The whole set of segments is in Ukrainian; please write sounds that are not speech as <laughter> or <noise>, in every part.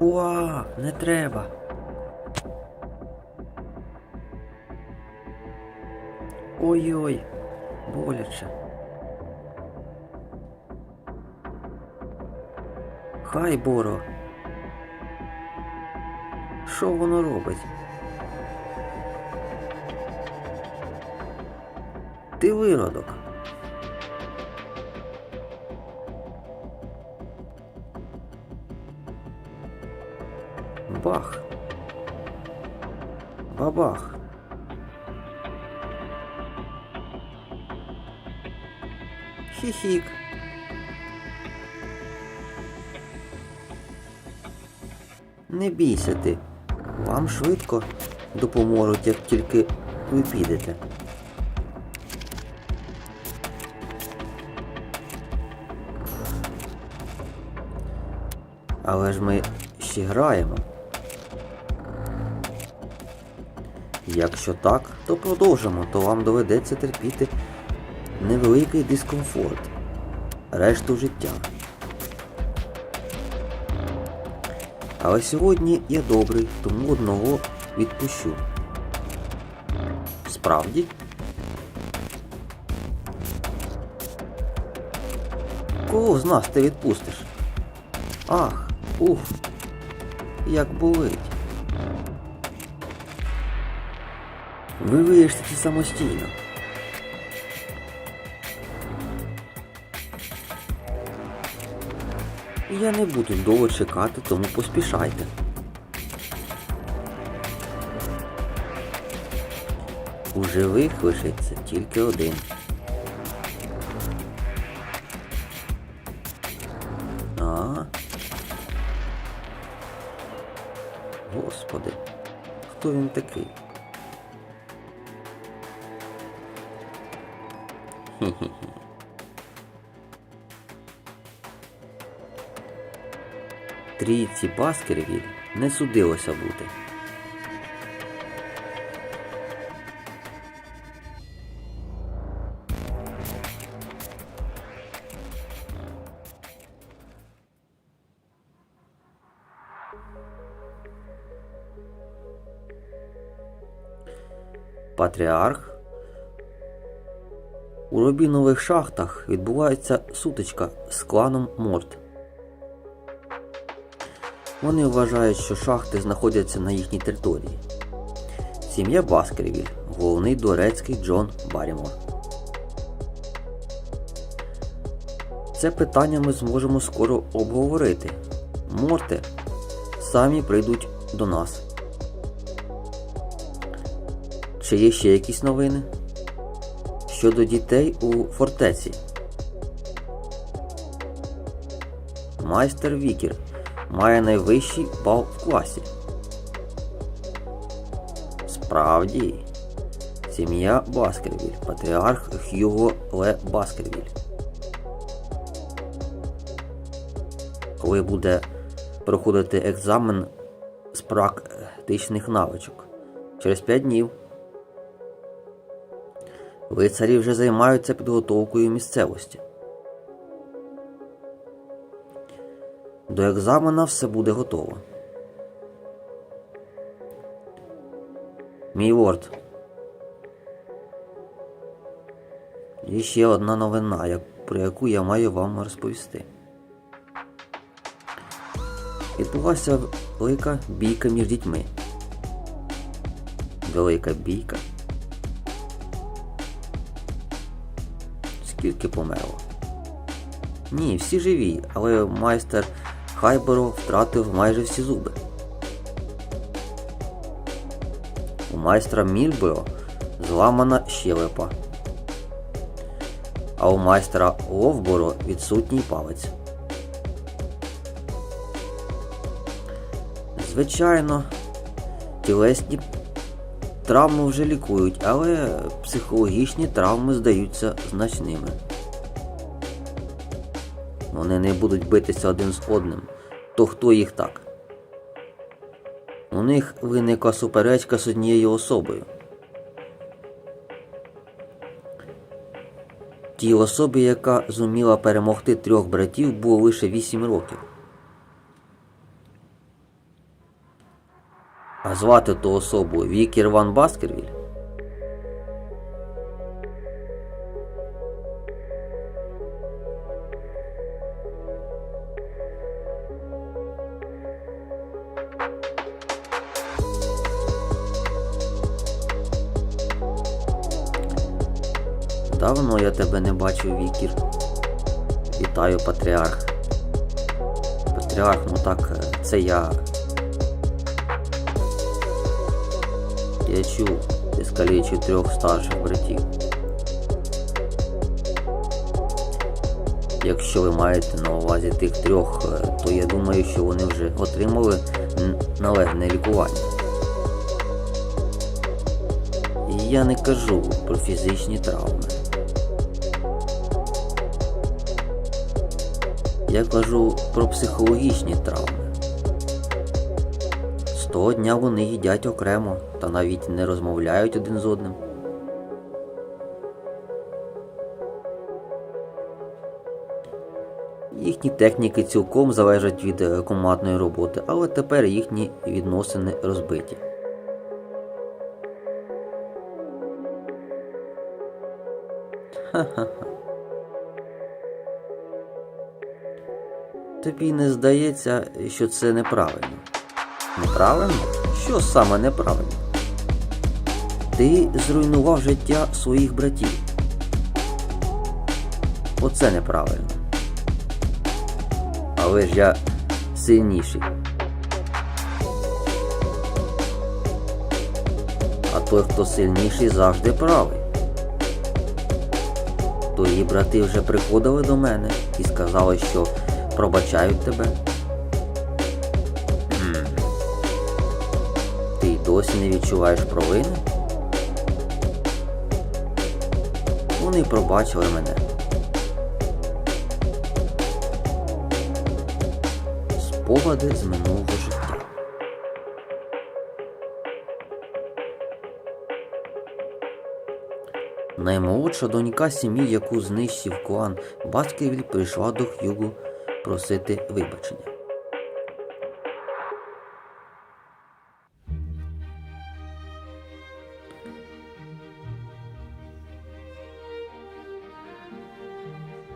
Уа, не треба. Ой-ой, боляче. Хай Боро. Що воно робить? Ти виродок. Бах. Бабах. Хі-хік. Не бійся ти. Вам швидко допоможуть, як тільки ви підете. Але ж ми ще граємо. Якщо так, то продовжимо, то вам доведеться терпіти невеликий дискомфорт решту життя. Але сьогодні я добрий, тому одного відпущу. Справді? Кого з нас ти відпустиш? Ах, уф, як болить. Ви вирішите самостійно. Я не буду довго чекати, тому поспішайте. У живих лишиться тільки один. А. Господи, хто він такий? Трійці Баскервіль не судилося бути. Патріарх. У рубінових шахтах відбувається сутичка з кланом Морт. Вони вважають, що шахти знаходяться на їхній території. Сім'я Баскервіль, головний дворецький Джон Баррімор. Це питання ми зможемо скоро обговорити. Морте самі прийдуть до нас. Чи є ще якісь новини? Щодо дітей у фортеці. Майстер Вікер має найвищий бал в класі. Справді, сім'я Баскервіль, патріарх Хьюго Ле Баскервіль. Коли буде проходити екзамен з практичних навичок? Через 5 днів. Лицарі вже займаються підготовкою місцевості. До екзамена все буде готово. Мій лорд. Є ще одна новина, про яку я маю вам розповісти. Відбулася велика бійка між дітьми. Велика бійка. Скільки померло? Ні, всі живі, але майстер Хайборо втратив майже всі зуби. У майстра Мільборо зламана щелепа. А у майстра Ловборо відсутній палець. Звичайно, тілесні травми вже лікують, але психологічні травми здаються значними. Вони не будуть битися один з одним, то хто їх так? У них виникла суперечка з однією особою. Тій особі, яка зуміла перемогти трьох братів, було лише 8 років. А звати ту особу Вікір Ван Баскервіль? Давно я тебе не бачив, Вікір. Вітаю, патріарх. Патріарх, ну так, це я. Я чув, ти скалічив трьох старших братів. Якщо ви маєте на увазі тих трьох, е, то я думаю, що вони вже отримали належне лікування. І я не кажу про фізичні травми. Я кажу про психологічні травми. З того дня вони їдять окремо та навіть не розмовляють один з одним. Їхні техніки цілком залежать від е, командної роботи, але тепер їхні відносини розбиті. Ха-ха-ха. Тобі не здається, що це неправильно. Неправильно? Що саме неправильно? Ти зруйнував життя своїх братів. Оце неправильно. Але ж я сильніший. А той, хто сильніший, завжди правий. Твої брати вже приходили до мене і сказали, що пробачають тебе. М. Ти й досі не відчуваєш провини? Вони пробачили мене. Спогади з минулого життя. Наймолодша донька сім'ї, яку знищив клан Баскервіль, прийшла до Х'югу просити вибачення.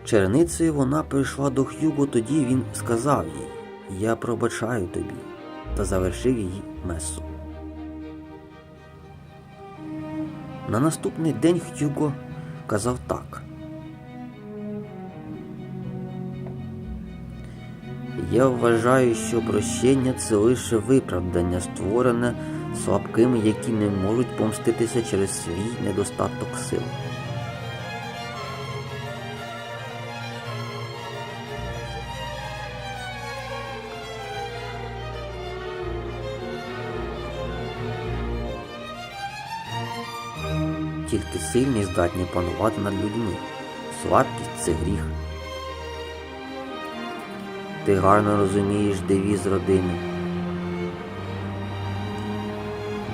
Черницею вона прийшла до Х'юго, тоді він сказав їй Я пробачаю тобі та завершив її месу. На наступний день Х'юго казав так. Я вважаю, що прощення це лише виправдання, створене слабкими, які не можуть помститися через свій недостаток сил. Тільки сильні здатні панувати над людьми. Слабкість це гріх. Ти гарно розумієш девіз родини.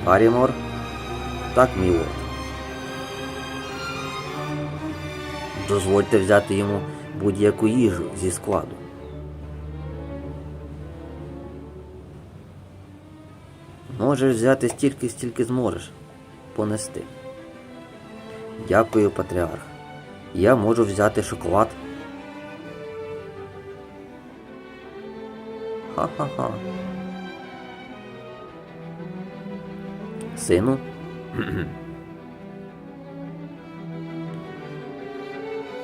Барімор? Так, мій лорд. Дозвольте взяти йому будь-яку їжу зі складу. Можеш взяти стільки, стільки зможеш понести. Дякую, патріарх. Я можу взяти шоколад. Ха-ха-ха. Сину. <clears throat>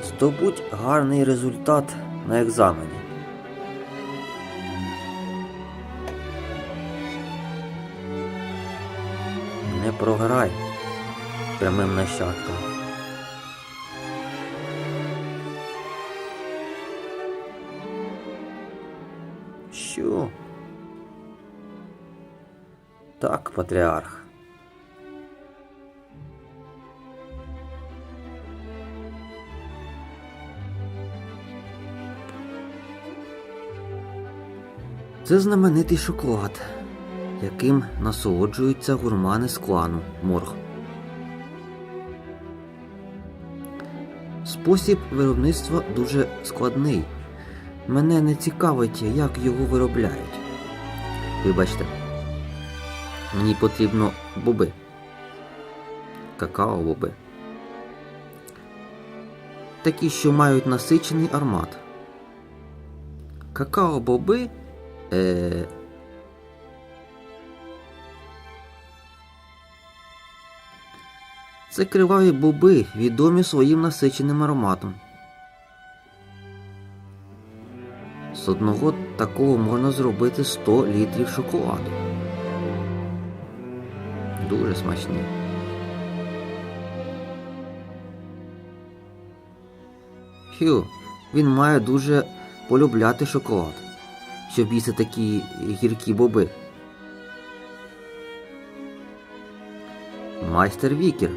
Здобудь гарний результат на екзамені. Не програй прямим нащадкам. Що? Так, патріарх. Це знаменитий шоколад, яким насолоджуються гурмани з клану Морг. Спосіб виробництва дуже складний. Мене не цікавить, як його виробляють. Вибачте. Мені потрібно боби. Какао-боби. Такі, що мають насичений аромат. Какао-боби. Е... Це криваві боби, відомі своїм насиченим ароматом. З одного такого можна зробити 100 літрів шоколаду. Дуже смачні. Хю, він має дуже полюбляти шоколад, щоб їсти такі гіркі боби. Майстер Вікер.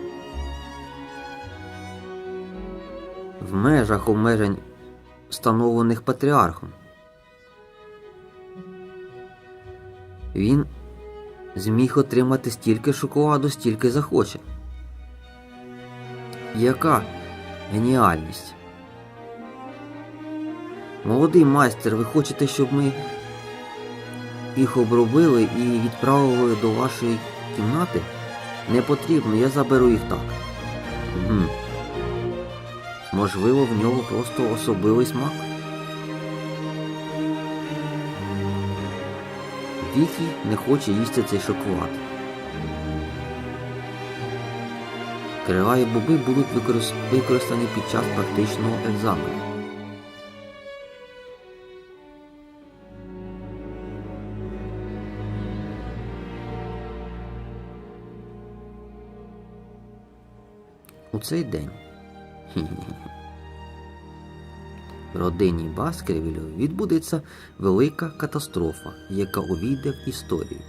В межах обмежень, встановлених патріархом. Він зміг отримати стільки шоколаду, стільки захоче. Яка геніальність? Молодий майстер, ви хочете, щоб ми їх обробили і відправили до вашої кімнати? Не потрібно, я заберу їх так. Угу. Можливо, в нього просто особливий смак. Вікі не хоче їсти цей шоколад. Криваві боби будуть використані під час практичного екзамену. У цей день родині Баскервілів відбудеться велика катастрофа, яка увійде в історію.